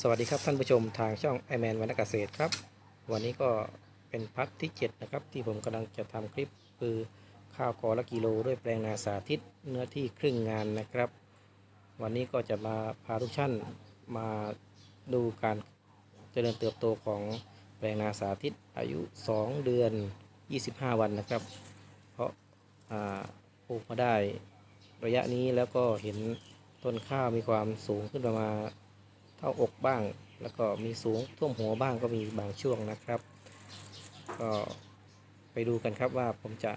สวัสดีครับท่านผู้ชมทางช่องไอแมนวันเกษตรครับ วันนี้ก็เป็นพักที่ 7 นะครับ ที่ผมกำลังจะทำคลิปคือข้าวกอละกิโลด้วยแปลงนาสาธิตเนื้อที่ครึ่งงานนะครับ วันนี้ก็จะมาพาทุกท่านมาดูการเจริญเติบโตของแปลงนาสาธิตอายุ 2 เดือน 25 วันนะครับ เพราะอ่าปลูกมาได้ระยะนี้แล้วก็เห็นต้นข้าวมีความสูงขึ้นประมาณ เท่าอกบ้าง แล้วก็มีสูงท่วมหัวบ้างก็มีบางช่วงนะครับ ก็ไปดูกันครับว่าผมจะ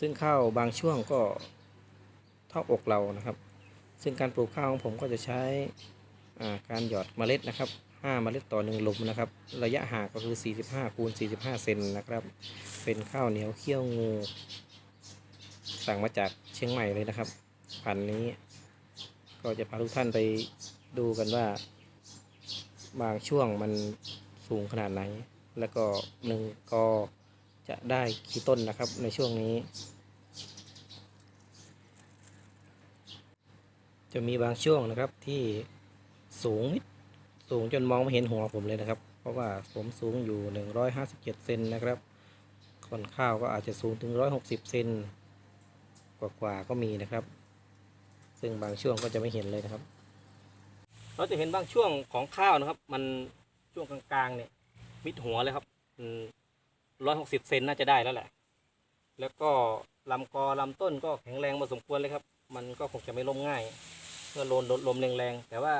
ซึ่งข้าวบางช่วงก็เท่าอกเรานะครับ ซึ่งการปลูกข้าวของผมก็จะใช้าการหยอดเมล็ดนะครับ5เมล็ดต่อหนึ่งหลุมนะครับ ระยะห่างก็คือ 45คูณ45 เซนนะครับ เป็นข้าวเหนียวเขี้ยวงู สั่งมาจากเชียงใหม่เลยนะครับ พันนี้ ก็จะพาทุกท่านไปดูกันว่า บางช่วงมันสูงขนาดไหน แล้วก็หนึ่งกอจะได้กี่ต้นนะครับในช่วงนี้ จะมีบางช่วงนะครับที่สูงนิดสูงจนมองไม่เห็นหัวผมเลยนะครับ เพราะว่าผมสูงอยู่ 157 เซนนะครับคนข้าวก็อาจจะสูงถึง 160 เซนกว่าๆก็มีนะครับ ซึ่งบางช่วงก็จะไม่เห็นเลยนะครับ เราจะเห็นบางช่วงของข้าวนะครับ มันช่วงกลางๆเนี่ย มิดหัวเลยครับร้อยหกสิบเซนน่าจะได้แล้วแหละ แล้วก็ลำกอลำต้นก็แข็งแรงพอสมควรเลยครับ มันก็คงจะไม่ล้มง่ายเมื่อโดนลมแรงๆแต่ว่า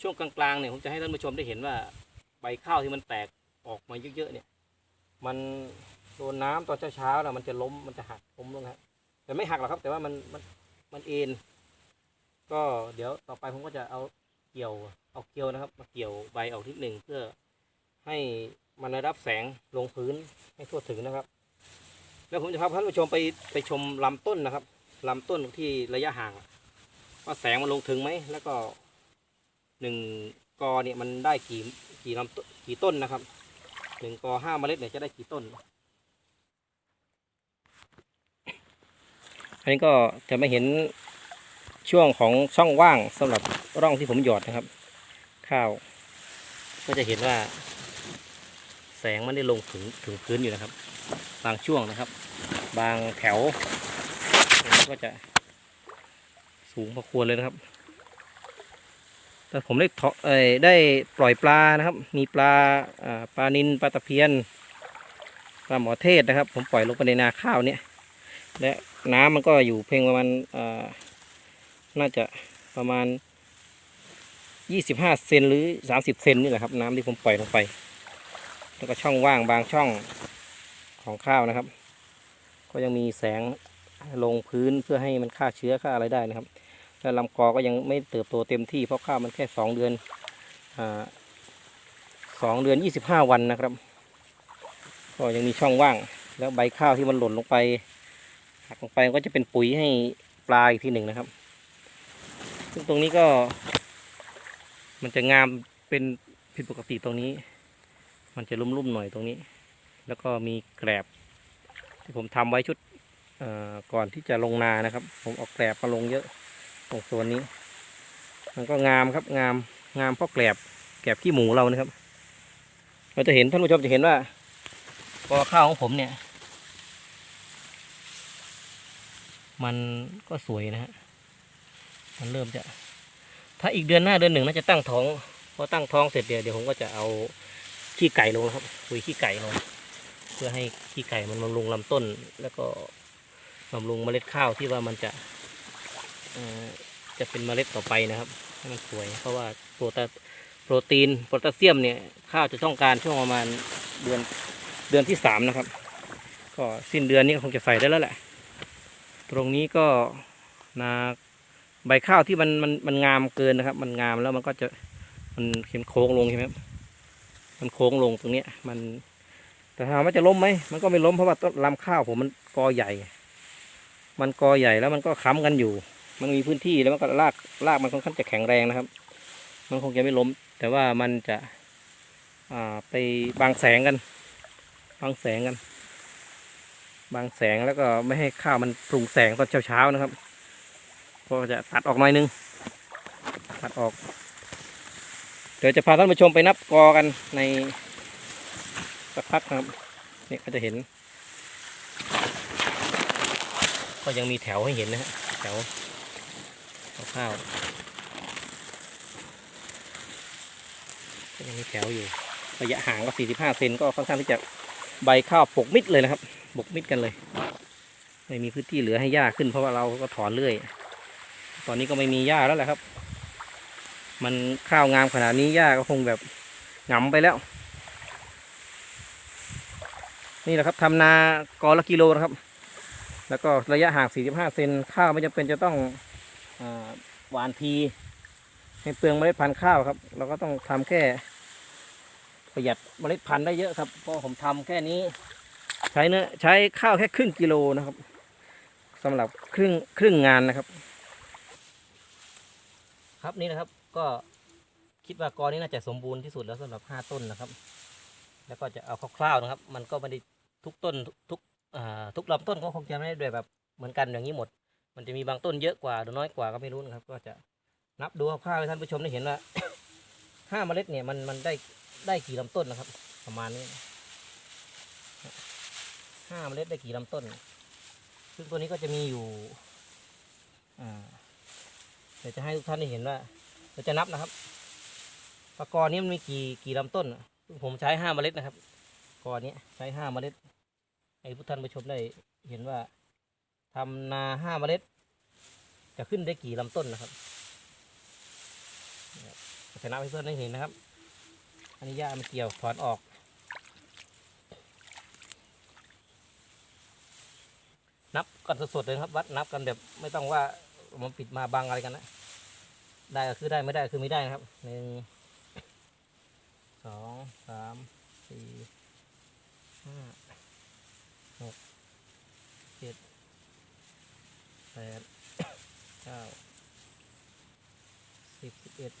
ช่วงกลางๆเนี่ยผมจะให้ท่านผู้ชมได้เห็นว่าใบข้าวที่มันแตกออกมาเยอะๆเนี่ย มันโดนน้ำตอนเช้าๆแล้วมันจะล้มมันจะหักล้มลงครับแต่ไม่หักหรอกครับ แต่ว่ามันมันมันเอ็น ก็เดี๋ยวต่อไปผมก็จะเอาเกี่ยวเอาเกี่ยวนะครับ มาเกี่ยวใบออกทีหนึ่งเพื่อให้มันได้รับแสงลงพื้นให้ทั่วถึงนะครับ แล้วผมจะพาท่านผู้ชมไปไปชมลำต้นนะครับลำต้นที่ระยะห่างว่าแสงมันลงถึงไหมแล้วก็หนึ่งกอเนี่ยมันได้กี่กี่ลำกี่ต้นนะครับหนึ่งกอห้าเมล็ดเนี่ยจะได้กี่ต้น อันนี้ก็จะไม่เห็น ช่วงของช่องว่างสำหรับร่องที่ผมหยอดนะครับ ข้าว ก็จะเห็นว่า แสงมันได้ลงถึงถึงพื้นอยู่นะครับ บางช่วงนะครับ บางแถวก็จะสูงพอควรเลยนะครับ แต่ผมได้ทอเอ่ได้ปล่อยปลานะครับ มีปลาปลานินปลาตะเพียนปลาหมอเทศนะครับ ผมปล่อยลงไปในนาข้าวเนี่ยและน้ำมันก็อยู่เพียงประมาณอ่า น่าจะประมาณ25เซนหรือ30เซนนี่แหละครับ น้ำที่ผมปล่อยลงไป แล้วก็ช่องว่างบางช่องของข้าวนะครับ ก็ยังมีแสงลงพื้นเพื่อให้มันฆ่าเชื้อฆ่าอะไรได้นะครับและลำกอก็ยังไม่เติบโตเต็มที่เพราะข้าวมันแค่2เดือนอสองเดือน25วันนะครับ ก็ยังมีช่องว่าง แล้วใบข้าวที่มันหล่นลงไปหักลงไปก็จะเป็นปุ๋ยให้ปลาอีกทีหนึ่งนะครับ ซึ่งตรงนี้ก็ มันจะงามเป็นผิดปกติตรงนี้ มันจะลุ่มๆหน่อยตรงนี้ แล้วก็มีแกลบที่ผมทำไว้ชุดก่อนที่จะลงนานะครับ ผมเออกแกลบมาลงเยอะตรงส่วนนี้ มันก็งามครับงามงามเพราะแกลบแกลบขี้หมูเรานะครับ เราจะเห็นท่านผู้ชมจะเห็นว่ากอข้าวของผมเนี่ย มันก็สวยนะฮะ มันเริ่มจะ ถ้าอีกเดือนหน้าเดือนหนึ่งน่าจะตั้งท้องพอตั้งท้องเสร็จเดี๋ยวเดี๋ยวผมก็จะเอาขี้ไก่ลงครับปุ๋ยขี้ไก่ลง เพื่อให้ขี้ไก่มันบำรุงลำต้น แล้วก็บำรุงเมล็ดข้าวที่ว่ามันจะจะเป็นเมล็ดต่อไปนะครับให้มันสวย เพราะว่าโปรตาโปรตีนโพแทสเซียมเนี่ยข้าวจะต้องการช่วงประมาณเดือนเดือนที่สามนะครับ ก็สิ้นเดือนนี้คงจะใส่ได้แล้วแหละ ตรงนี้ก็นา ใบข้าวที่มันมันมันงามเกินนะครับ มันงามแล้วมันก็จะมันเข็มโค้งลงใช่ไหมมันโค้งลงตรงเนี้ย มัน แต่ถามว่าจะล้มไหมมันก็ไม่ล้มเพราะว่าต้นลำข้าวผมมันกอใหญ่ มันกอใหญ่แล้วมันก็ค้ำกันอยู่ มันมีพื้นที่แล้วมันก็รากรากมันค่อนข้างจะแข็งแรงนะครับ มันคงจะไม่ล้ม แต่ว่ามันจะอ่าไปบางแสงกันบางแสงกันบางแสงแล้วก็ไม่ให้ข้าวมันปรุงแสงตอนเช้าๆนะครับ ก็จะตัดออกหน่อยนึงตัดออก เดี๋ยวจะพาท่านผู้ชมไปนับกอกันในสักพักนะครับนี่ก็จะเห็น ก็ยังมีแถวให้เห็นนะฮะแถวข้าวก็ยังมีแถวอยู่ ระยะห่างก็ 45 เซนก็ค่อนข้างที่จะใบข้าวปกมิดเลยนะครับปกมิดกันเลย ไม่มีพื้นที่เหลือให้หญ้าขึ้นเพราะว่าเราก็ถอนเรื่อย ตอนนี้ก็ไม่มีหญ้าแล้วแหละครับ มันข้าวงามขนาดนี้หญ้าก็คงแบบหงำไปแล้ว นี่แหละครับทำนากอละกิโลนะครับ แล้วก็ระยะห่าง 45 เซนข้าวไม่จำเป็นจะต้องอหวานทีให้เปลืองเมล็ดพันธุ์ข้าวครับ เราก็ต้องทำแค่ประหยัดเมล็ดพันธุ์ได้เยอะครับเพราะผมทำแค่นี้ ใช้เนื้อใช้ข้าวแค่ครึ่งกิโลนะครับสำหรับครึ่งครึ่งงานนะครับ ครับนี่นะครับก็คิดว่ากอนี้น่าจะสมบูรณ์ที่สุดแล้วสำหรับห้าต้นนะครับ แล้วก็จะเอาคร่าวๆนะครับ มันก็ไม่ได้ทุกต้นทุกทุกอ่าทุกลำต้นก็คงจะไม่ได้แบบเหมือนกันอย่างนี้หมด มันจะมีบางต้นเยอะกว่าหรือน้อยกว่าก็ไม่รู้นะครับ ก็จะนับดูคร่าวๆให้ท่านผู้ชมได้เห็นว่าห้าเมล็ดเนี่ยมันมันได้ได้กี่ลำต้นนะครับ ประมาณนี้ห้าเมล็ดได้กี่ลำต้น ซึ่งตัวนี้ก็จะมีอยู่อ่า เดี๋ยวจะให้ทุกท่านได้เห็นว่าเราจะนับนะครับปากกรนี้มันมีกี่กี่ลำต้น ผมใช้ห้าเมล็ดนะครับกรนี้ใช้ห้าเมล็ดให้ผู้ท่านผู้ชมได้เห็นว่าทำนาห้าเมล็ด จะขึ้นได้กี่ลำต้นนะครับเนี่ยจะนับให้เพื่อนได้เห็นนะครับ อันนี้หญ้ามันเกี่ยวถอนออก นับกันสดๆเลยครับ วัดนับกันแบบไม่ต้องว่า มันปิดมาบังอะไรกันนะ ได้ก็คือได้ไม่ได้ก็คือไม่ได้นะครับหนึ่งสองสามสี่ห้าหกเจ็ดแปดเก้าสิบสิบเอ็ด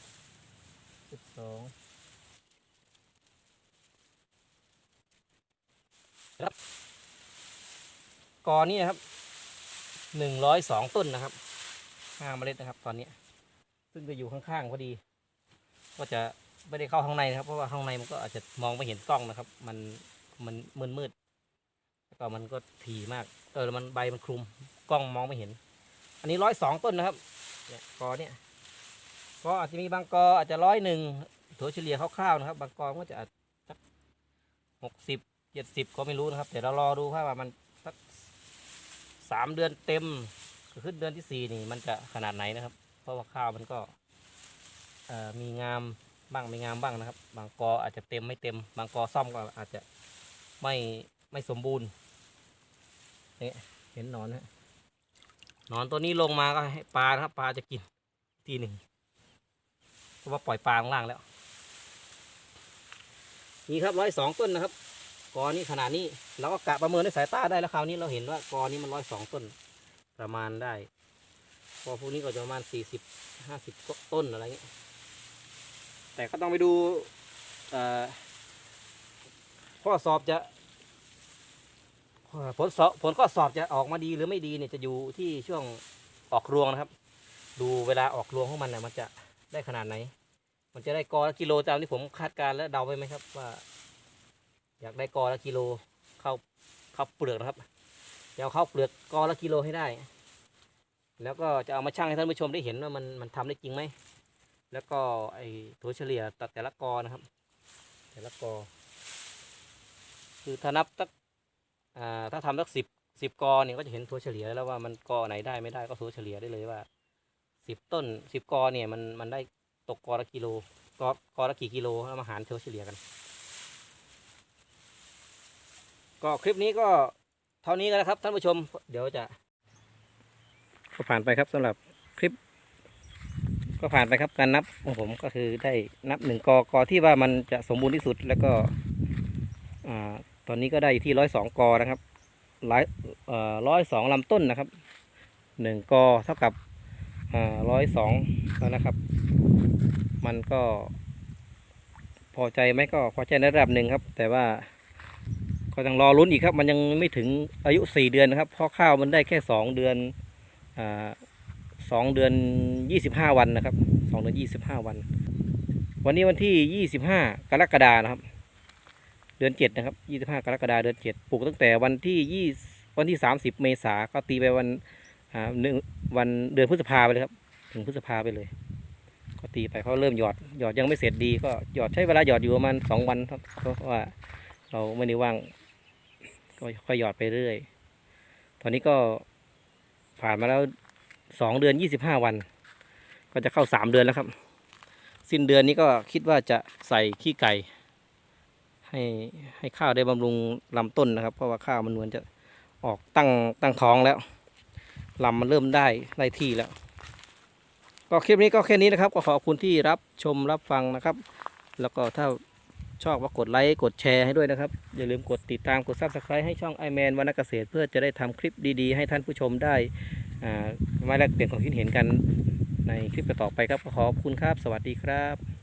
สิบสองครับกอนี้นะครับหนึ่งร้อยสองต้นนะครับ ห้าเมล็ดนะครับ ตอนนี้ ซึ่งจะอยู่ข้างๆพอดี ก็จะไม่ได้เข้าข้างในนะครับ เพราะว่าข้างในมันก็อาจจะมองไม่เห็นกล้องนะครับ มันมันมืดมืดๆแล้วก็มันก็ถี่มาก เออมันใบมันคลุมกล้องมองไม่เห็น อันนี้ร้อยสองต้นนะครับ เนี่ยกอเนี่ยก็อาจจะมีบางกออาจจะร้อยหนึ่งถั่วเฉลี่ยคร่าวๆนะครับ บางกอก็จะอาจสักหกสิบเจ็ดสิบก็ไม่รู้นะครับแต่เรารอดูว่ามันสักสามเดือนเต็ม ขึ้นเดือนที่สี่นี่มันจะขนาดไหนนะครับ เพราะว่าข้าวมันก็มีงามบ้างไม่งามบ้างนะครับ บางกออาจจะเต็มไม่เต็ม บางกอซ่อมก็อาจจะไม่ไม่สมบูรณ์นี่เห็นนอนนะนอนตัวนี้ลงมาก็ให้ปลานะครับปลาจะกินทีหนึ่งเพราะว่าปล่อยปลาข้างล่างแล้ว นี่ครับร้อยสองต้นนะครับกอนี้ขนาดนี้เราก็กะประเมินด้วยสายตาได้แล้วคราวนี้เราเห็นว่ากอนี้มันร้อยสองต้น ประมาณได้ พอพวกนี้ก็จะประมาณสี่สิบห้าสิบต้นอะไรเงี้ย แต่ก็ต้องไปดูเอ่อข้อสอบจะผลสอบผลข้อสอบจะออกมาดีหรือไม่ดีเนี่ยจะอยู่ที่ช่วงออกรวงนะครับ ดูเวลาออกรวงของมันเนี่ยมันจะได้ขนาดไหน มันจะได้กอละกิโลตามที่ผมคาดการณ์และเดาไปไหมครับว่า อยากได้กอละกิโลเข้าเข้าเปลือกนะครับ จะเอาเข้าเปลือกกอละกิโลให้ได้ แล้วก็จะเอามาชั่งให้ท่านผู้ชมได้เห็นว่ามันมันทำได้จริงไหม แล้วก็ไอ้ถัวเฉลี่ยตัดแต่ละกอนะครับ แต่ละกอ คือถ้านับตักอ่าถ้าทำสักสิบสิบกอเนี่ยก็จะเห็นถัวเฉลี่ยแล้วว่ามันกอไหนได้ไม่ได้ก็ถัวเฉลี่ยได้เลยว่าสิบต้นสิบกอเนี่ยมันมันได้ตกกอละกิโลกอกอละกี่กิโลแล้วมาหารถัวเฉลี่ยกัน ก็คลิปนี้ก็ เท่านี้กันนะครับท่านผู้ชม เดี๋ยวจะก็ผ่านไปครับสำหรับคลิป ก็ผ่านไปครับการนับของผมก็คือได้นับหนึ่งกอกอที่ว่ามันจะสมบูรณ์ที่สุดแล้วก็ตอนนี้ก็ได้อยู่ที่ร้อยสองกอนะครับร้อยร้อยสองลำต้นนะครับหนึ่งกอเท่ากับร้อยสองแล้วนะครับ มันก็พอใจไหมก็พอใจในระดับหนึ่งครับ แต่ว่า ก็ต้องรอลุ้นอีกครับ มันยังไม่ถึงอายุสี่เดือนนะครับ เพราะข้าวมันได้แค่สองเดือนอ่าสองเดือนยี่สิบห้าวันนะครับสองเดือนยี่สิบห้าวัน วันนี้วันที่ยี่สิบห้ากรกฎานะครับ เดือนเจ็ดนะครับยี่สิบห้ากรกฎาเดือนเจ็ดปลูกตั้งแต่วันที่ยี่วันที่สามสิบเมษาก็ตีไปวันอ่าหนึ่งวันเดือนพฤษภาไปเลยครับ ถึงพฤษภาไปเลย ก็ตีไปเขาเริ่มหยอดหยอดยังไม่เสร็จดี ก็หยอดใช้เวลาหยอดอยู่ประมาณสองวันครับเพราะว่าเราไม่ได้ว่าง ก็ค่อยหยอดไปเรื่อย ตอนนี้ก็ผ่านมาแล้วสองเดือนยี่สิบห้าวัน ก็จะเข้าสามเดือนแล้วครับ สิ้นเดือนนี้ก็คิดว่าจะใส่ขี้ไก่ ให้ให้ข้าวได้บำรุงลำต้นนะครับ เพราะว่าข้าวมันเหมือนจะออกตั้งตั้งท้องแล้วลำมันเริ่มได้ได้ที่แล้ว ก็คลิปนี้ก็แค่นี้นะครับ ก็ขอบคุณที่รับชมรับฟังนะครับ แล้วก็ถ้า ชอบก็กดไลค์กดแชร์ให้ด้วยนะครับ อย่าลืมกดติดตามกด subscribe ให้ช่อง i m a n วรรณเกษตร เพื่อจะได้ทำคลิปดีๆ ให้ท่านผู้ชมได้มาแลกเปลี่ยนความคิดเห็นกันในคลิปต่อไปครับขอบคุณครับ สวัสดีครับ